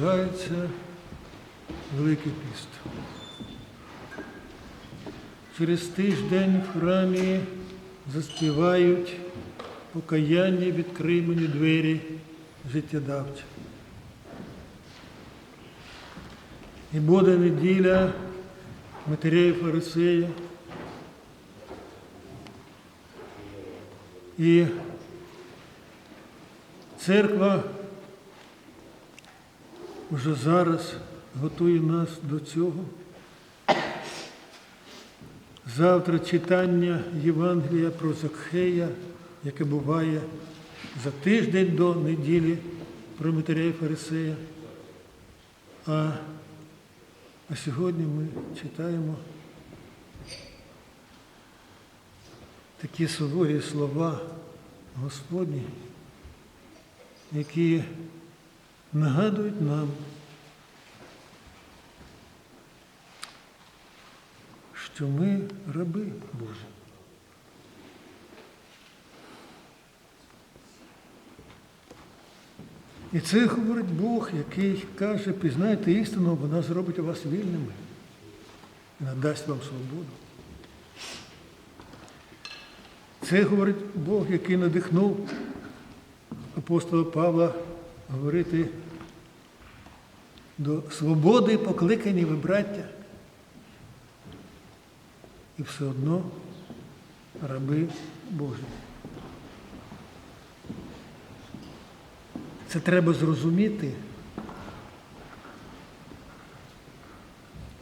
наближається Великий піст. Через тиждень в храмі заспівають покаяння відкрий мені двері життєдавчі. І буде неділя матерей Фарисея. І церква вже зараз готує нас до цього. Завтра читання Євангелія про Закхея, яке буває за тиждень до неділі про Матеря Фарисея. А, а сьогодні ми читаємо такі суворі слова Господні, які нагадують нам, що ми раби Божі. І це говорить Бог, який каже, пізнайте істину, вона зробить вас вільними і надасть вам свободу. Це говорить Бог, який надихнув апостола Павла говорити до свободи покликані ви браття. І все одно раби Божі. Це треба зрозуміти,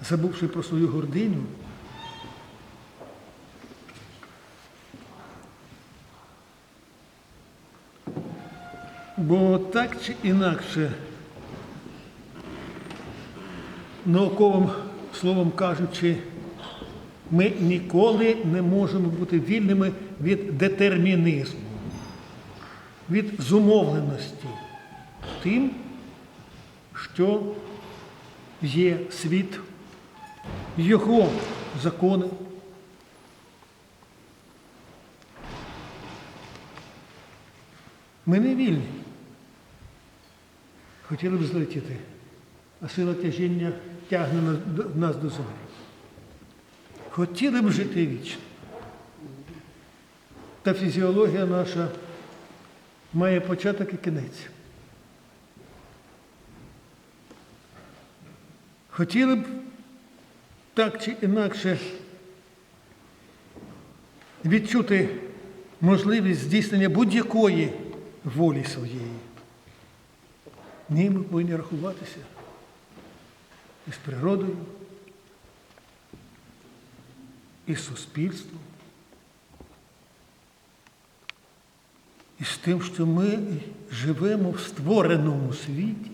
забувши про свою гординю. Бо так чи інакше, науковим словом кажучи, ми ніколи не можемо бути вільними від детермінізму, від зумовленості тим, що є світ, його закони. Ми не вільні. Хотіли б злетіти, а сила тяжіння тягне нас до- землі. Хотіли б жити вічно. Та фізіологія наша має початок і кінець. Хотіли б так чи інакше відчути можливість здійснення будь-якої волі своєї. Ні, ми повинні рахуватися із природою, і з суспільством, і з тим, що ми живемо в створеному світі.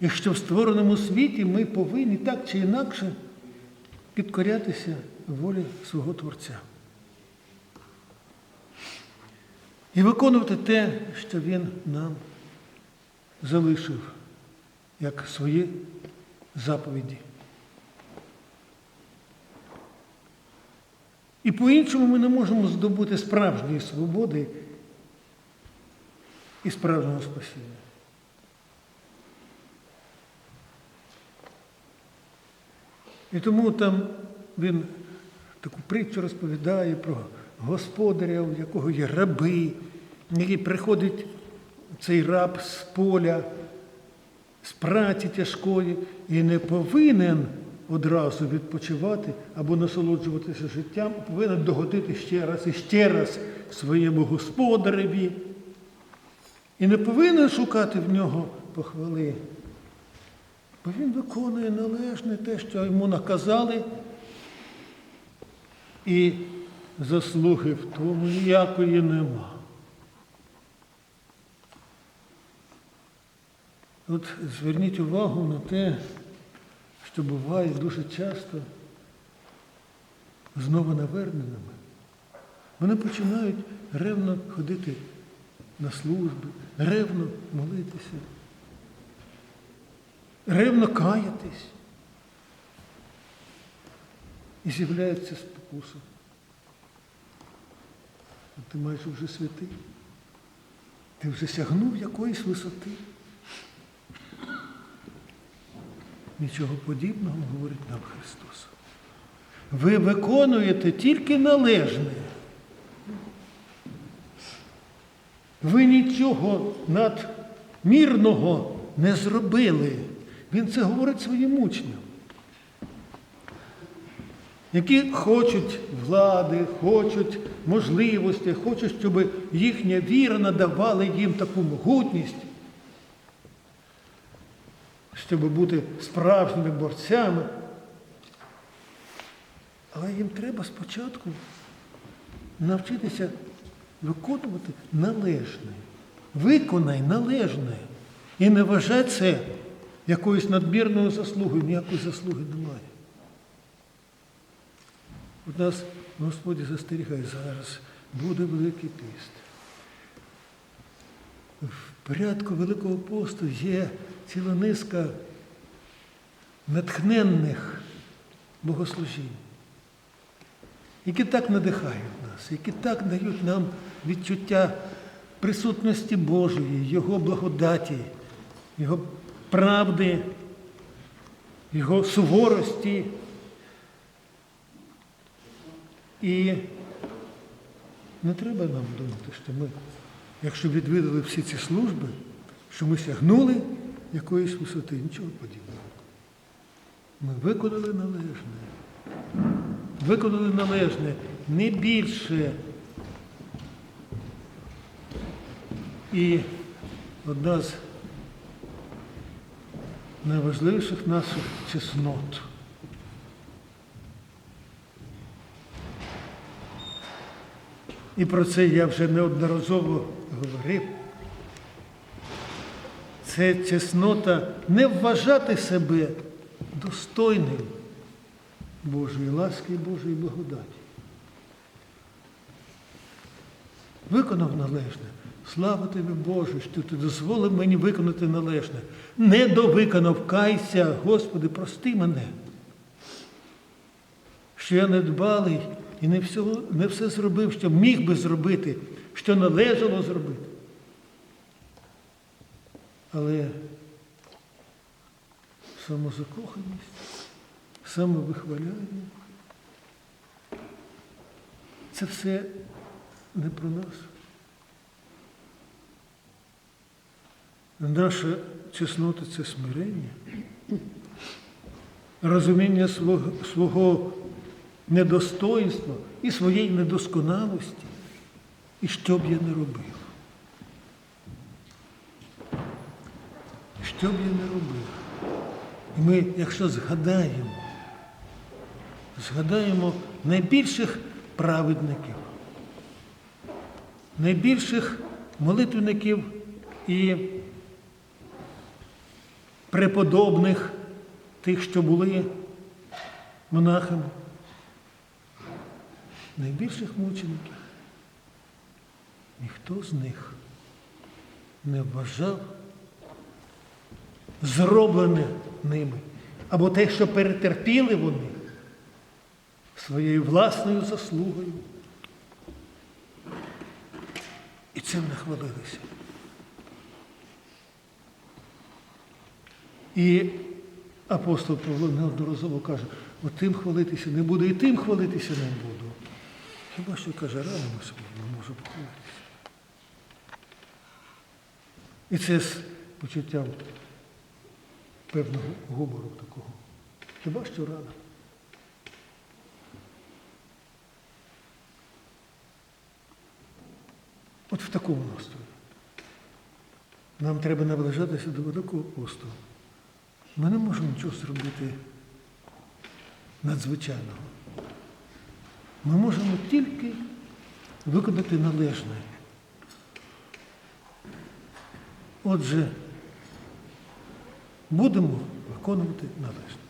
І що в створеному світі ми повинні так чи інакше підкорятися волі свого Творця. І виконувати те, що Він нам залишив, як свої заповіді. І по-іншому ми не можемо здобути справжньої свободи і справжнього спасіння. І тому там він таку притчу розповідає про господаря, у якого є раби, який приходить цей раб з поля, з праці тяжкої і не повинен одразу відпочивати або насолоджуватися життям, а повинен догодити ще раз і ще раз своєму господареві. І не повинен шукати в нього похвали. Бо він виконує належне те, що йому наказали, і заслуги в тому ніякої нема. От зверніть увагу на те, що буває дуже часто з новонаверненими. Вони починають ревно ходити на служби, ревно молитися ревно каятись. І з'являється спокуса ти майже вже святий. Ти вже сягнув якоїсь висоти. Нічого подібного говорить нам Христос. Ви виконуєте тільки належне. Ви нічого надмірного не зробили. Він це говорить своїм учням які хочуть влади, хочуть можливості, хочуть, щоб їхня віра надавала їм таку могутність, щоб бути справжніми борцями. Але їм треба спочатку навчитися виконувати належне. Виконай належне. І не вважай це якоюсь надмірною заслугою, ніякої заслуги немає. От нас Господь застерігає зараз, буде Великий піст. В порядку Великого посту є ціла низка натхненних богослужінь, які так надихають нас, які так дають нам відчуття присутності Божої, Його благодаті, Його правди, Його суворості. І не треба нам думати, що ми, якщо відвідали всі ці служби, що ми сягнули якоїсь висоти, нічого подібного. Ми виконали належне. Виконали належне не більше. І одна з найважливіших наших чеснот. І про це я вже неодноразово говорив. Це чеснота не вважати себе достойним Божої ласки і Божої благодаті. Виконав належне. Слава тобі, Боже, що ти дозволив мені виконати належне. Не довиконав, кайся, Господи, прости мене. Що я недбалий і не, всього, не все зробив, що міг би зробити, що належало зробити. Але самозакоханість, самовихваляння це все не про нас. Наша чеснота це смирення, розуміння свого, свого недостоїнства і своєї недосконалості, і що б я не робив. Що б я не робив. І ми, якщо згадаємо, згадаємо найбільших праведників, найбільших молитвенників і преподобних тих, що були монахами, найбільших мучеників. Ніхто з них не вважав зроблене ними, або те, що перетерпіли вони своєю власною заслугою. І цим не хвалилися. І апостол Павло неодноразово каже, от тим хвалитися не буду, і тим хвалитися не буду. Хіба що каже, рано ми собі не можу похвалитися. І це з почуттям певного гумору такого. Хіба що рано? От в такому настрої. Нам треба наближатися до Великого посту. Ми не можемо нічого зробити надзвичайного. Ми можемо тільки виконати належне. Отже, будемо виконувати належне.